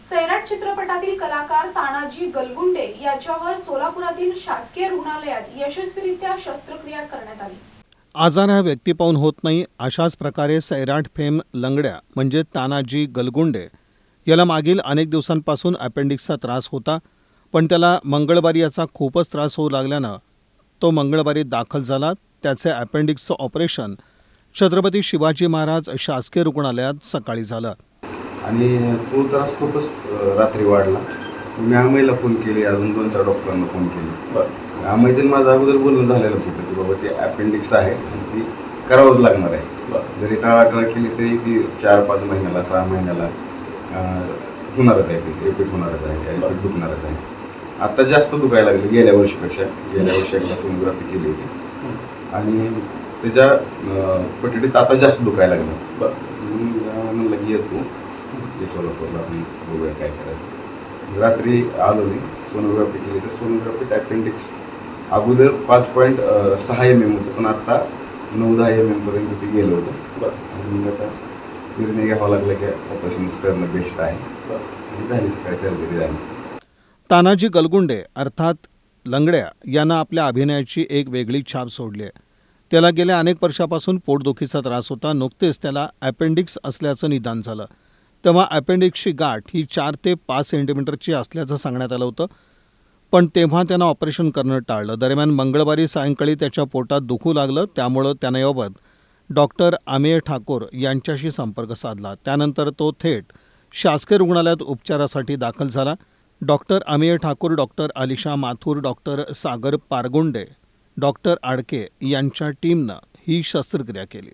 सैराट चित्रपटातील कलाकार तानाजी गलगुंडे याच्यावर सोलापुरातील शासकीय रुग्णालयात यशस्वीरित्या शस्त्रक्रिया करण्यात आली. आजार हा व्यक्ती पाहून होत नाही अशाच प्रकारे सैराट फेम लंगड्या म्हणजे तानाजी गलगुंडे. याला मागील अनेक दिवसांपासून अपेंडिक्सचा त्रास होता पण त्याला मंगळवारी याचा खूपच त्रास होऊ लागल्यानं तो मंगळवारी दाखल झाला. त्याचे अपेंडिक्सचं ऑपरेशन छत्रपती शिवाजी महाराज शासकीय रुग्णालयात सकाळी झालं. आणि तो त्रास खूपच रात्री वाढला. मी आम्हाला फोन केले अजून दोन चार डॉक्टरांना फोन केले. आम्हाचं माझं अगोदर बोलणं झालेलंच होतं की बाबा ते अपेंडिक्स आहे आणि ती करावंच लागणार आहे. जरी टाळाटाळ केली तरी ती चार पाच महिन्याला सहा महिन्याला होणारच आहे ती रिपीट होणारच आहे रिपीट दुखणारच आहे. आता जास्त दुखायला लागले गेल्या वर्षीपेक्षा. गेल्या वर्षी एकदा सोनोग्राफी केली होती. आणि त्याच्या पटडीत आता जास्त दुखायला लागलं. म्हणलं की ये तू सोलापूरला आपण बघूया काय करायचं. रात्री आलो मी सोनोग्राफी केली तर सोनोग्राफीत अपेंडिक्स अगोदर पाच पॉईंट सहा एम एम होतं पण आता नऊ दहा एम एमपर्यंत ते गेलं होतं. आणि मग आता निर्णय घ्यावा लागला की ऑपरेशन्स करणं बेस्ट आहे. आणि झाली सकाळी सर्जरी झाली. तानाजी गलगुंडे अर्थात लंगड्या यांना आपल्या अभिनयाची एक वेगळी छाप सोडली आहे. त्याला गेल्या अनेक वर्षापासून पोटदुखीचा त्रास होता नुकतेच त्याला अपेंडिक्स असल्याचं निदान झालं. तेव्हा अपेंडिक्सची गाठ ही चार ते पाच सेंटीमीटरची असल्याचं सांगण्यात आलं होतं. पण तेव्हा त्यानं ऑपरेशन करणं टाळलं. दरम्यान मंगळवारी सायंकाळी त्याच्या पोटात दुखू लागलं. त्यामुळं त्यानं याबाबत डॉक्टर आमेय ठाकूर यांच्याशी संपर्क साधला. त्यानंतर तो थेट शासकीय रुग्णालयात उपचारासाठी दाखल झाला. Doctor Amey Thakur doctor Alisha Mathur doctor Sagar Pargunde doctor Adke यांच्या टीमनं ही शस्त्रक्रिया केली.